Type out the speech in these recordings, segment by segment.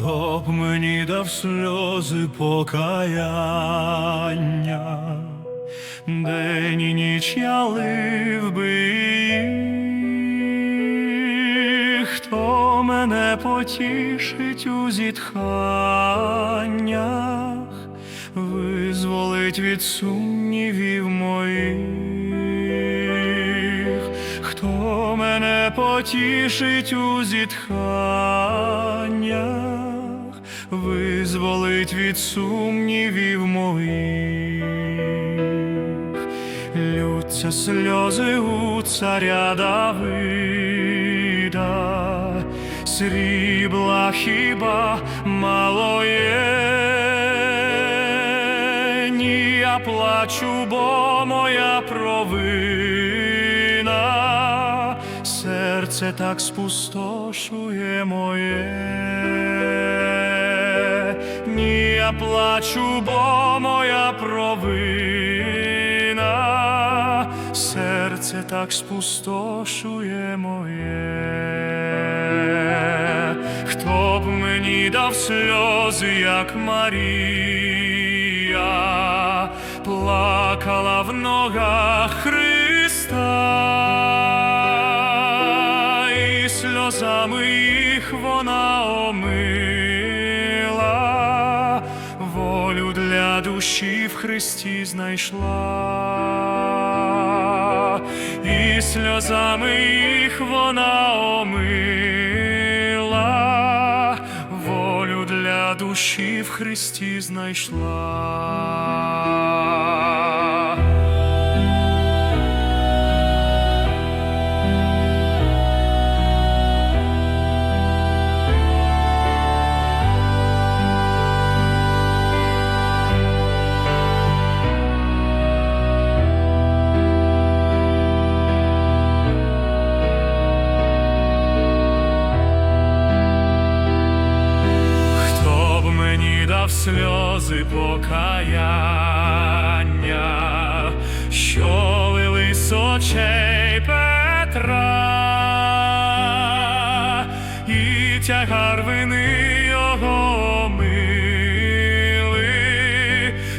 Хто б мені дав сльози покаяння, день і ніч я лив би їх, хто мене потішить у зітханнях, визволить від сумнівів моїх, хто мене потішить у зітханнях, визволить від сумнівів моїх, лються сльози у царя Давида, срібла хіба мало. Ні, я плачу, бо моя провина, серце так спустошує моє. Ні, я плачу, бо моя провина, серце так спустошує моє. Хто б мені дав сльози, як Марія, плакала в ногах Христа, і сльозами їх вона омила, волю для душі в Христі знайшла, і сльозами їх вона омила, волю для душі в Христі знайшла. Покаяння, що лили з очей Петра, і тягар вини його мили,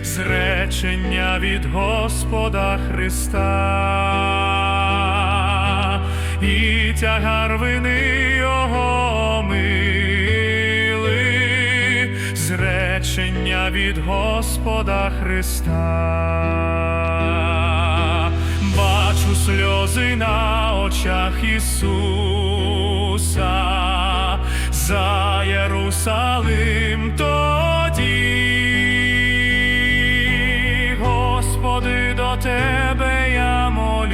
зречення від Господа Христа, і тягар вини його мили, зречення від Господа Христа. Бачу сльози на очах Ісуса, за Єрусалим тоді, Господи, до Тебе я молюся,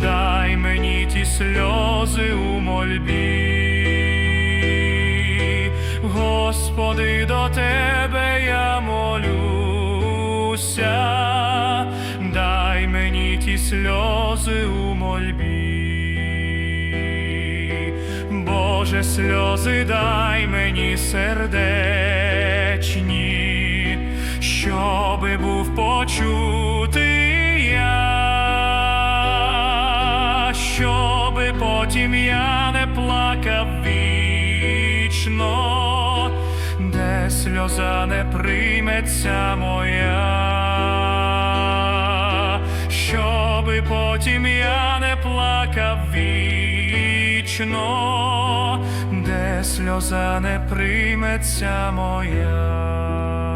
дай мені ті сльози у мольбі. Господи, до Тебе я молюся, дай мені ті сльози у мольбі. Боже, сльози дай мені сердечні, щоби був почутий я, щоби потім я не плакав вічно, сльоза не прийметься моя, щоби потім я не плакав вічно, де сльоза не прийметься моя.